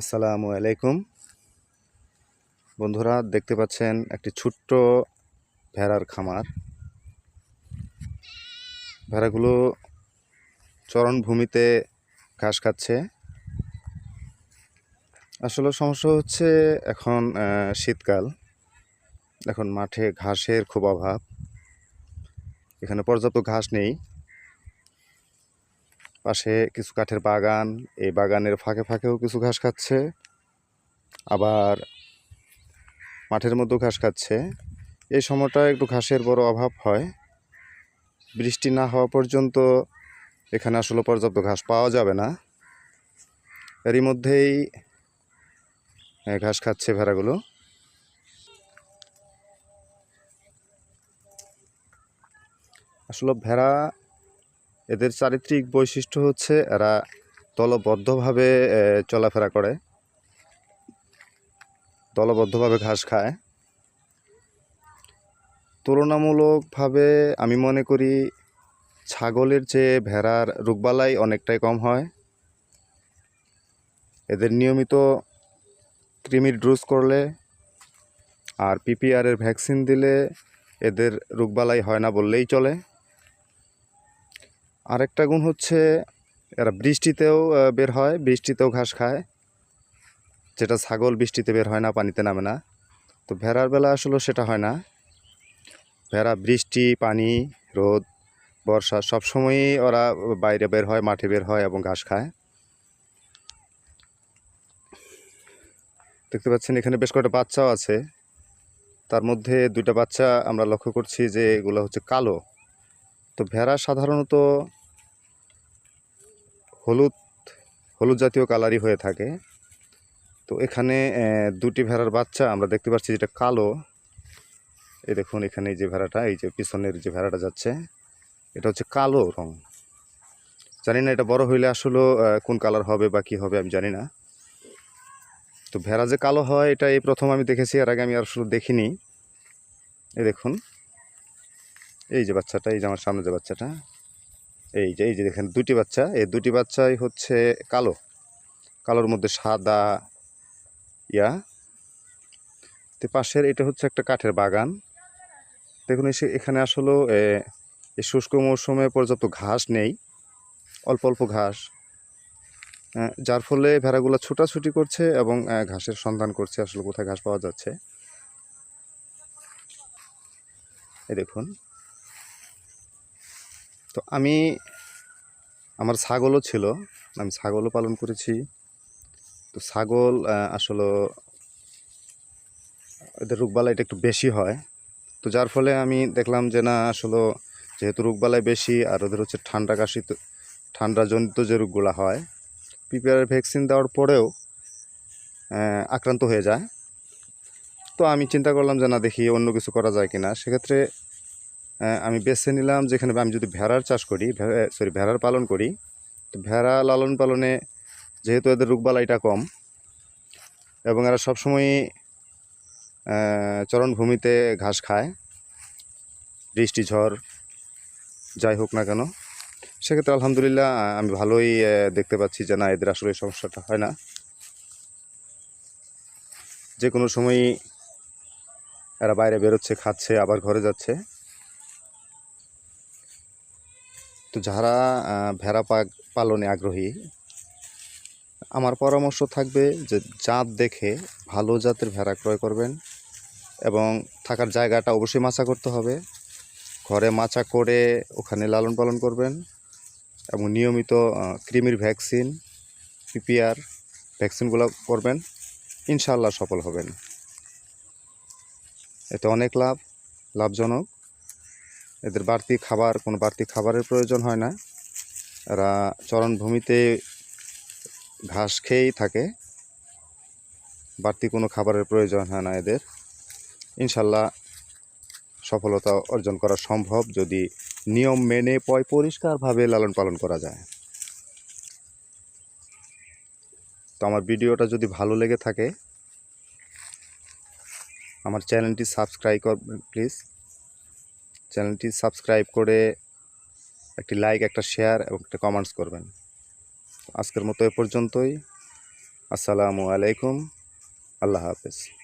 আসসালামু আলাইকুম। বন্ধুরা, দেখতে পাচ্ছেন একটি ছোট্ট ভেড়ার খামার। ভেড়াগুলো চরণভূমিতে ঘাস খাচ্ছে। আসলে সমস্যা হচ্ছে এখন শীতকাল। এখন মাঠে ঘাসের খুব অভাব। এখানে পর্যাপ্ত ঘাস নেই। পাশে কিছু কাঠের বাগান, এই বাগানের ফাঁকে ফাঁকেও কিছু ঘাস খাচ্ছে। আবার মাঠের মধ্যেও ঘাস খাচ্ছে। এই সময়টা একটু ঘাসের বড় অভাব হয়। বৃষ্টি না হওয়া পর্যন্ত এখানে আসলে পর্যাপ্ত ঘাস পাওয়া যাবে না। এরই মধ্যেই ঘাস খাচ্ছে ভেড়াগুলো। আসলে ভেড়া এদের চারিত্রিক বৈশিষ্ট্য হচ্ছে এরা দলবদ্ধভাবে চলাফেরা করে। দলবদ্ধভাবে ঘাস খায়। তুলনামূলকভাবে আমি মনে করি ছাগলের চেয়ে ভেড়ার রোগবালাই অনেকটাই কম হয়। এদের নিয়মিত কৃমির ড্রুজ করলে আর পিপিআরের ভ্যাকসিন দিলে এদের রোগবালাই হয় না বললেই চলে। আরেকটা গুণ হচ্ছে, এরা বৃষ্টিতেও বের হয়, বৃষ্টিতেও ঘাস খায়। যেটা ছাগল বৃষ্টিতে বের হয় না, পানিতে নামে না। তো ভেড়ার বেলা আসলে সেটা হয় না। ভেড়া বৃষ্টি, পানি, রোদ, বর্ষা সবসময়ই ওরা বাইরে বের হয়, মাঠে বের হয় এবং ঘাস খায়। দেখতে পাচ্ছেন, এখানে বেশ কয়েকটা বাচ্চাও আছে। তার মধ্যে দুইটা বাচ্চা আমরা লক্ষ্য করছি যে এগুলো হচ্ছে কালো। তো ভেড়া সাধারণত হলুদ হলুদ জাতীয় কালারই হয়ে থাকে। তো এখানে দুটি ভেড়ার বাচ্চা, আমরা দেখতে পাচ্ছি যেটা কালো। এই দেখুন, এখানে যে ভেড়াটা, এই যে পিছনের যে ভেড়াটা যাচ্ছে, এটা হচ্ছে কালো রং। জানি না এটা বড় হইলে আসলে কোন কালার হবে বা কী হবে, আমি জানি না। তো ভেড়া যে কালো হয়, এটা এই প্রথম আমি দেখেছি, এর আগে আমি আসলে দেখিনি। এই দেখুন, এই যে বাচ্চাটা, এই যে আমার সামনে যে বাচ্চাটা। এই যে এই যে দেখেন দুটি বাচ্চা। এই দুটি বাচ্চাই হচ্ছে কালো। কালোর মধ্যে সাদা, ইয়া। তো পাশের এটা হচ্ছে একটা কাঠের বাগান। দেখুন, এসে এখানে আসলে এই শুষ্ক মৌসুমে পর্যাপ্ত ঘাস নেই। অল্প অল্প ঘাস। যার ফলে ভেড়াগুলো ছুটাছুটি করছে এবং ঘাসের সন্ধান করছে আসলে কোথায় ঘাস পাওয়া যাচ্ছে। এই দেখুন। তো আমি, আমার ছাগলও ছিল, আমি ছাগলও পালন করেছি। তো ছাগল আসলে এদের রোগবালাই এটা একটু বেশি হয়। তো যার ফলে আমি দেখলাম যে, না, আসলে যেহেতু রোগবালাই বেশি আর ওদের হচ্ছে ঠান্ডা কাশি তো- ঠান্ডাজনিত যে রোগগুলো হয় পিপিআর ভ্যাকসিন দেওয়ার পরেও আক্রান্ত হয়ে যায়। তো আমি চিন্তা করলাম যে, না, দেখি অন্য কিছু করা যায় কিনা। সেক্ষেত্রে আমি বেছে নিলাম যেখানে আমি যদি ভেড়ার চাষ করি সরি ভেড়ার পালন করি, তো ভেড়া লালন পালনে যেহেতু এদের রোগবালাইটা কম এবং এরা সবসময়ই চরণভূমিতে ঘাস খায়, বৃষ্টি, ঝড়, যাই হোক না কেন, সেক্ষেত্রে আলহামদুলিল্লাহ আমি ভালোই দেখতে পাচ্ছি যে না, এদের আসলে সমস্যাটা হয় না। যে কোনো সময়ই এরা বাইরে বেরোচ্ছে, খাচ্ছে, আবার ঘরে যাচ্ছে। তো যারা ভেড়া পালনে আগ্রহী, আমার পরামর্শ থাকবে যে জাত দেখে ভালো জাতের ভেড়া ক্রয় করবেন এবং থাকার জায়গাটা অবশ্যই মাচা করতে হবে। ঘরে মাচা করে ওখানে লালন পালন করবেন এবং নিয়মিত কৃমির ভ্যাকসিন, পিপিআর ভ্যাকসিনগুলো করবেন ইনশাল্লাহ সফল হবেন। এতে অনেক লাভ, লাভজনক। এদের বাড়তি খাবার, কোনো বাড়তি খাবারের প্রয়োজন হয় না। এরা চরণভূমিতে ঘাস খেয়েই থাকে। বাড়তি কোনো খাবারের প্রয়োজন হয় না এদের। ইনশাল্লাহ সফলতা অর্জন করা সম্ভব যদি নিয়ম মেনে পয় পরিষ্কারভাবে লালন পালন করা যায়। তো আমার ভিডিওটা যদি ভালো লেগে থাকে, আমার চ্যানেলটি সাবস্ক্রাইব করবেন প্লিজ। চ্যানেলটি সাবস্ক্রাইব করে একটি লাইক, একটা শেয়ার এবং একটা কমেন্টস করবেন। আজকের মতো এ পর্যন্তই। আসসালামু আলাইকুম। আল্লাহ হাফেজ।